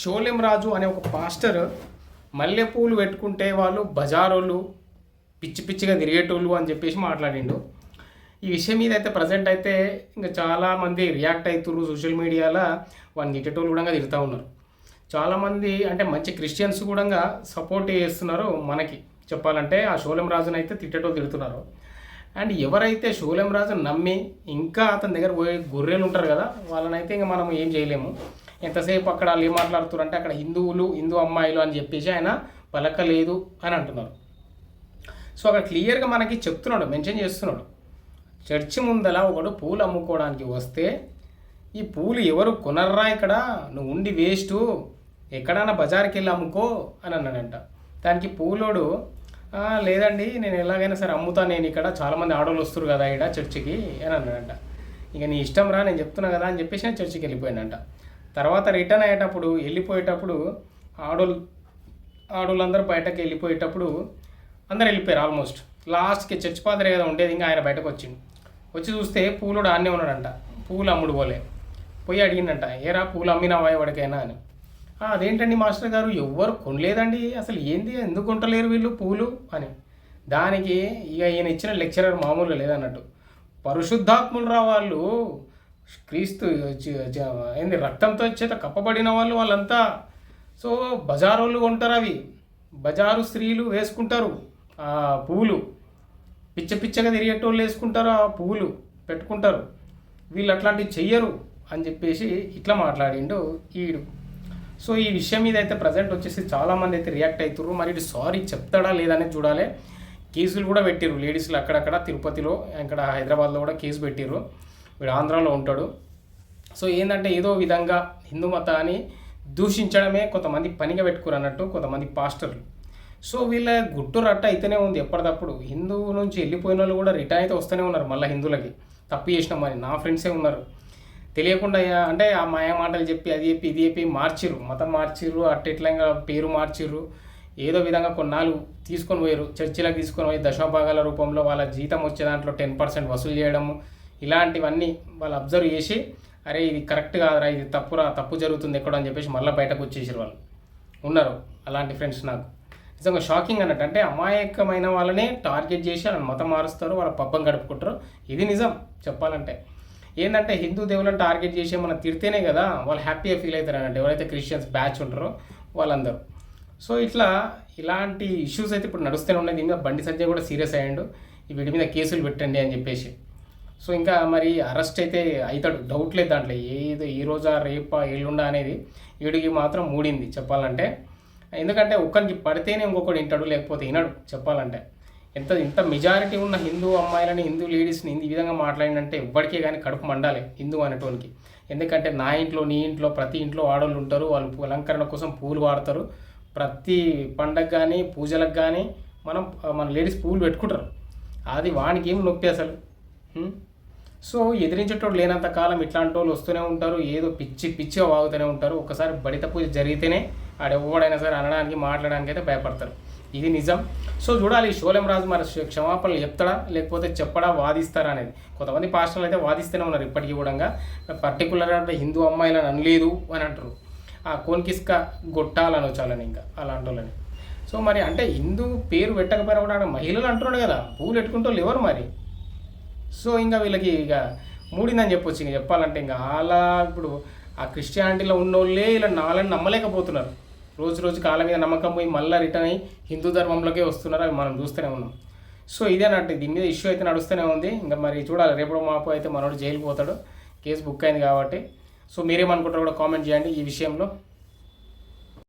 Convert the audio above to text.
షోలెం రాజు అనే ఒక పాస్టర్ మల్లెపూలు పెట్టుకుంటే వాళ్ళు బజారోళ్ళు పిచ్చి పిచ్చిగా తిరిగేటోళ్ళు అని చెప్పేసి మాట్లాడిండు. ఈ విషయం మీద అయితే ప్రజెంట్ అయితే ఇంకా చాలామంది రియాక్ట్ అవుతున్నారు సోషల్ మీడియాలో వాడిని తిట్టేటోళ్ళు కూడా తిరుగుతూ ఉన్నారు. చాలామంది అంటే మంచి క్రిస్టియన్స్ కూడా సపోర్ట్ చేస్తున్నారు మనకి. చెప్పాలంటే ఆ షోలెం రాజుని అయితే తిట్టేటోళ్ళు తిడుతున్నారు. అండ్ ఎవరైతే షోలెం రాజుని నమ్మి ఇంకా అతని దగ్గర పోయే గొర్రెలు ఉంటారు కదా వాళ్ళనైతే ఇంకా మనం ఏం చేయలేము. ఎంతసేపు అక్కడ వాళ్ళు ఏం మాట్లాడుతున్నారు అంటే అక్కడ హిందువులు హిందూ అమ్మాయిలు అని చెప్పేసి ఆయన పలకలేదు అని అంటున్నారు. సో అక్కడ క్లియర్గా మనకి చెప్తున్నాడు మెన్షన్ చేస్తున్నాడు. చర్చి ముందల ఒకడు పూలు అమ్ముకోవడానికి వస్తే ఈ పూలు ఎవరు కొనర్రా ఇక్కడ? నువ్వు ఉండి వేస్ట్. ఎక్కడైనా బజార్కి వెళ్ళి అమ్ముకో అని అన్నాడంట. దానికి పూలోడు లేదండి నేను ఎలాగైనా సరే అమ్ముతాను నేను ఇక్కడ చాలామంది ఆడవాళ్ళు వస్తారు కదా ఇక్కడ చర్చికి అని అన్నాడంట. ఇక నీ ఇష్టం రా నేను చెప్తున్నా కదా అని చెప్పేసి నేను చర్చికి వెళ్ళిపోయానంట తర్వాత రిటర్న్ అయ్యేటప్పుడు వెళ్ళిపోయేటప్పుడు ఆడోళ్ళు ఆడోళ్ళందరూ బయటకు వెళ్ళిపోయేటప్పుడు అందరు వెళ్ళిపోయారు ఆల్మోస్ట్. లాస్ట్కి చర్చ్ పాదరే కదా ఉండేది ఇంకా ఆయన బయటకు వచ్చింది వచ్చి చూస్తే పూలుడు ఆన్నే ఉన్నాడంట. పూలు అమ్ముడు పోలే. పోయి అడిగిందంట ఏరా పూలు అమ్మినావా ఎవరికైనా అని. అదేంటండి మాస్టర్ గారు ఎవ్వరు కొనలేదండి. అసలు ఏంది ఎందుకు కొంటలేరు వీళ్ళు పూలు? అని. దానికి ఇక ఈయన ఇచ్చిన లెక్చరర్ మామూలుగా లేదన్నట్టు. పరిశుద్ధాత్ములు రా వాళ్ళు క్రీస్తు ఏంది రక్తంతో చేత కప్పబడిన వాళ్ళు వాళ్ళంతా. సో బజారోళ్ళు కొంటారు అవి. బజారు స్త్రీలు వేసుకుంటారు ఆ పువ్వులు. పిచ్చ పిచ్చగా తిరిగేటోళ్ళు వేసుకుంటారు ఆ పువ్వులు పెట్టుకుంటారు. వీళ్ళు అట్లాంటివి చెయ్యరు అని చెప్పేసి ఇట్లా మాట్లాడిండు ఈడు. సో ఈ విషయం మీద అయితే ప్రజెంట్ వచ్చేసి చాలామంది అయితే రియాక్ట్ అవుతుర్రు మరి ఇటు సారీ చెప్తాడా లేదనేది చూడాలి. కేసులు కూడా పెట్టిర్రు. లేడీస్లు అక్కడక్కడ తిరుపతిలో ఇక్కడ హైదరాబాద్లో కూడా కేసు పెట్టిర్రు. వీడు ఆంధ్రాలో ఉంటాడు. సో ఏంటంటే ఏదో విధంగా హిందూ మతాన్ని దూషించడమే కొంతమంది పనిగా పెట్టుకురు అన్నట్టు కొంతమంది పాస్టర్లు. సో వీళ్ళ గుట్టు రట్ట అయితేనే ఉంది ఎప్పటికప్పుడు హిందూ నుంచి వెళ్ళిపోయిన వాళ్ళు కూడా రిటర్న్ అయితే వస్తూనే ఉన్నారు మళ్ళీ హిందువులకి. తప్పు చేసిన మరి నా ఫ్రెండ్సే ఉన్నారు. తెలియకుండా అంటే ఆ మాయా మాటలు చెప్పి అది చెప్పి ఇది చెప్పి మార్చిర్రు. మతం మార్చిర్రు అట్టిట్లంగా పేరు మార్చిర్రు. ఏదో విధంగా కొన్నాళ్ళు తీసుకొని పోయారు చర్చిలకు తీసుకొని పోయి దశమభాగాల రూపంలో వాళ్ళ జీతం వచ్చే దాంట్లో టెన్ పర్సెంట్ వసూలు చేయడము. ఇలాంటివన్నీ వాళ్ళు అబ్జర్వ్ చేసి అరే ఇది కరెక్ట్ కాదురా ఇది తప్పురా తప్పు జరుగుతుంది ఎక్కడ అని చెప్పేసి మళ్ళీ బయటకు వచ్చేసారు వాళ్ళు. ఉన్నారు అలాంటి ఫ్రెండ్స్ నాకు. నిజంగా షాకింగ్ అన్నట్టు. అంటే అమాయకమైన వాళ్ళని టార్గెట్ చేసి వాళ్ళని మతం మారుస్తారు వాళ్ళ పబ్బం గడుపుకుంటారు. ఇది నిజం చెప్పాలంటే. ఏంటంటే హిందూ దేవులను టార్గెట్ చేసి మనం తిడితేనే కదా వాళ్ళు హ్యాపీగా ఫీల్ అవుతారు అన్నట్టు. ఎవరైతే క్రిస్టియన్స్ బ్యాచ్ ఉంటారో వాళ్ళందరూ. సో ఇట్లా ఇలాంటి ఇష్యూస్ అయితే ఇప్పుడు నడుస్తూనే ఉన్నాయి. దీని మీద బండి సంజయ్ కూడా సీరియస్ అయ్యాడు. వీటి మీద కేసులు పెట్టండి అని చెప్పేసి. సో ఇంకా మరి అరెస్ట్ అయితే అవుతాడు డౌట్ లేదు దాంట్లో. ఏదో ఈ రోజా రేపా ఎల్లుండా అనేది వీడికి మాత్రం మూడింది చెప్పాలంటే. ఎందుకంటే ఒక్కరికి పడితేనే ఇంకొకటి వింటాడు లేకపోతే వినడు చెప్పాలంటే. ఎంత ఇంత మెజారిటీ ఉన్న హిందూ అమ్మాయిలని హిందూ లేడీస్ని ఈ విధంగా మాట్లాడినంటే ఎవ్వడికే కానీ కడుపు మండాలి హిందూ అనేటోనికి. ఎందుకంటే నా ఇంట్లో నీ ఇంట్లో ప్రతి ఇంట్లో ఆడవాళ్ళు ఉంటారు. వాళ్ళు అలంకరణ కోసం పూలు వాడతారు. ప్రతి పండగ కానీ పూజలకు కానీ మనం మన లేడీస్ పూలు పెట్టుకుంటారు. అది వానికి ఏం నొప్పి అసలు? సో ఎదిరించేటోడు లేనంత కాలం ఇట్లాంటి వాళ్ళు వస్తూనే ఉంటారు ఏదో పిచ్చి పిచ్చిగా వాగుతూనే ఉంటారు. ఒకసారి బడిత పూజ జరిగితేనే ఆడెవ్వడైనా సరే అనడానికి మాట్లాడడానికి అయితే భయపడతారు. ఇది నిజం. సో చూడాలి షోలెం రాజు మరి క్షమాపణలు చెప్తాడా లేకపోతే చెప్పడా వాదిస్తారా అనేది. కొంతమంది పాస్టర్లు అయితే వాదిస్తూనే ఉన్నారు ఇప్పటికీ కూడా. పర్టికులర్గా అంటే హిందూ అమ్మాయిలను అనలేదు అని అంటారు. ఆ కోన్కిస్క గొట్టాలని వచ్చాలని ఇంకా అలాంటి వాళ్ళని సో మరి అంటే హిందూ పేరు పెట్టకపోయినా కూడా ఆడ మహిళలు అంటున్నాడు కదా పూలు పెట్టుకుంటూ ఎవరు మరి? సో ఇంకా వీళ్ళకి ఇక మూడిందని చెప్పొచ్చు ఇంక చెప్పాలంటే ఇంకా అలా ఇప్పుడు ఆ క్రిస్టియానిటీలో ఉన్నోళ్ళే ఇలా నాలని నమ్మలేకపోతున్నారు. రోజు రోజు కాలం మీద నమ్మకం పోయి మళ్ళీ రిటర్న్ అయ్యి హిందూ ధర్మంలోకే వస్తున్నారు అవి మనం చూస్తూనే ఉన్నాం. సో ఇదే ఇదేనట్టు దీని మీద ఇష్యూ అయితే నడుస్తూనే ఉంది. ఇంకా మరి చూడాలి రేపు మాపు అయితే మనోడు జైలుకి పోతాడు కేసు బుక్ అయింది కాబట్టి. సో మీరేమనుకుంటారో కూడా కామెంట్ చేయండి ఈ విషయంలో.